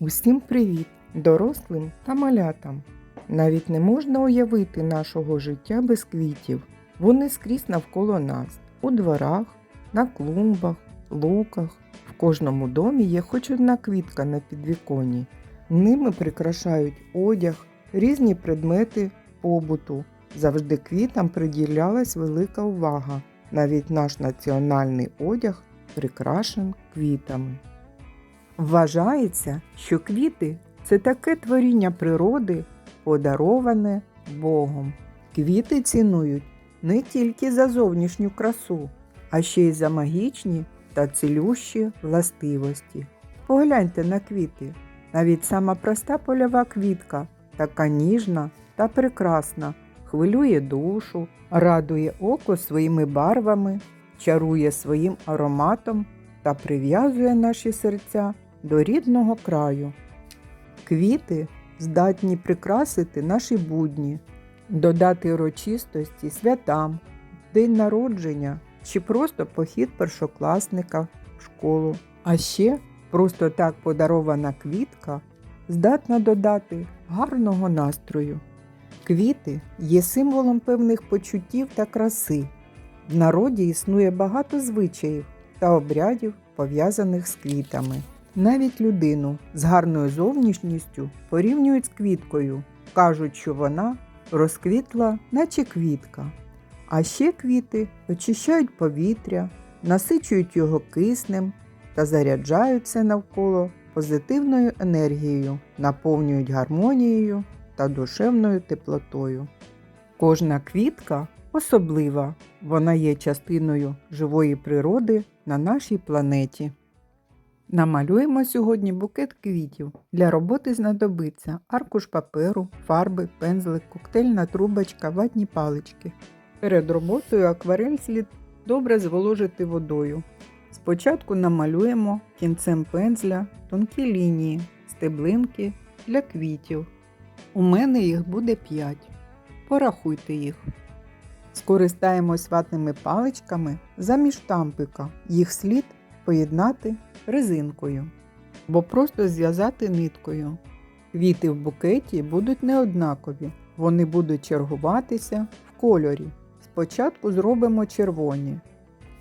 Усім привіт, дорослим та малятам. Навіть не можна уявити нашого життя без квітів. Вони скрізь навколо нас, у дворах, на клумбах, луках. В кожному домі є хоч одна квітка на підвіконні. Ними прикрашають одяг, різні предмети побуту. Завжди квітам приділялась велика увага. Навіть наш національний одяг прикрашен квітами. Вважається, що квіти це таке творіння природи, подароване Богом. Квіти цінують не тільки за зовнішню красу, а ще й за магічні та цілющі властивості. Погляньте на квіти. Навіть сама проста польова квітка, така ніжна та прекрасна, хвилює душу, радує око своїми барвами, чарує своїм ароматом та прив'язує наші серця до рідного краю. Квіти здатні прикрасити наші будні, додати урочистості святам, день народження чи просто похід першокласника в школу. А ще просто так подарована квітка здатна додати гарного настрою. Квіти є символом певних почуттів та краси. В народі існує багато звичаїв та обрядів, пов'язаних з квітами. Навіть людину з гарною зовнішністю порівнюють з квіткою, кажуть, що вона розквітла, наче квітка. А ще квіти очищають повітря, насичують його киснем та заряджають все навколо позитивною енергією, наповнюють гармонією та душевною теплотою. Кожна квітка особлива, вона є частиною живої природи на нашій планеті. Намалюємо сьогодні букет квітів. Для роботи знадобиться аркуш паперу, фарби, пензлик, коктейльна трубочка, ватні палички. Перед роботою акварель слід добре зволожити водою. Спочатку намалюємо кінцем пензля тонкі лінії, стеблинки для квітів. У мене їх буде 5. Порахуйте їх. Скористаємось ватними паличками замість штампика. Їх слід поєднати резинкою або просто зв'язати ниткою. Квіти в букеті будуть неоднакові, вони будуть чергуватися в кольорі. Спочатку зробимо червоні.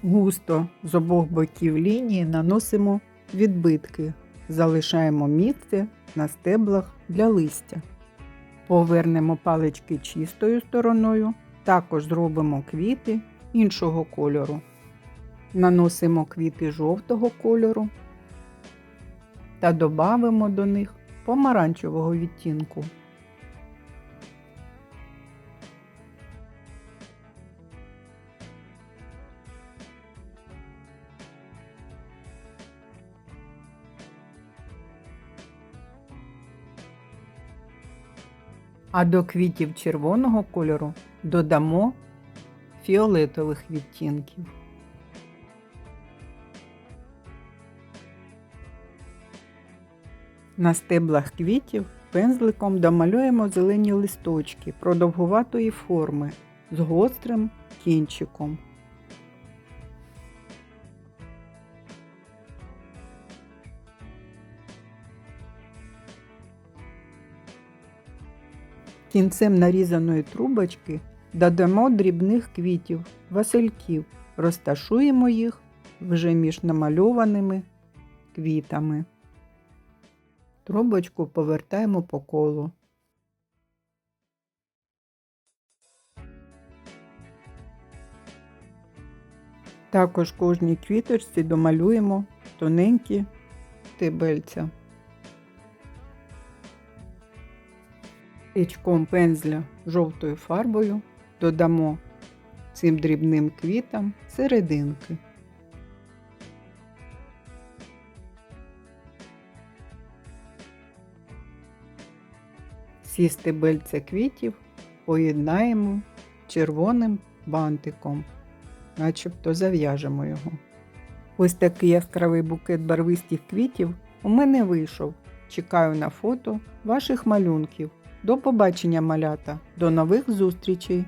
Густо з обох боків лінії наносимо відбитки, залишаємо місце на стеблах для листя. Повернемо палички чистою стороною, також зробимо квіти іншого кольору. Наносимо квіти жовтого кольору та додамо до них помаранчевого відтінку. А до квітів червоного кольору додамо фіолетових відтінків. На стеблах квітів пензликом домалюємо зелені листочки продовгуватої форми з гострим кінчиком. Кінцем нарізаної трубочки додамо дрібних квітів, васильків, розташуємо їх вже між намальованими квітами. Трубочку повертаємо по колу. Також кожній квіточці домалюємо тоненькі стебельця. Річком пензля жовтою фарбою додамо цим дрібним квітам серединки. Всі стебельця квітів поєднаємо червоним бантиком, начебто зав'яжемо його. Ось такий яскравий букет барвистих квітів у мене вийшов. Чекаю на фото ваших малюнків. До побачення, малята! До нових зустрічей!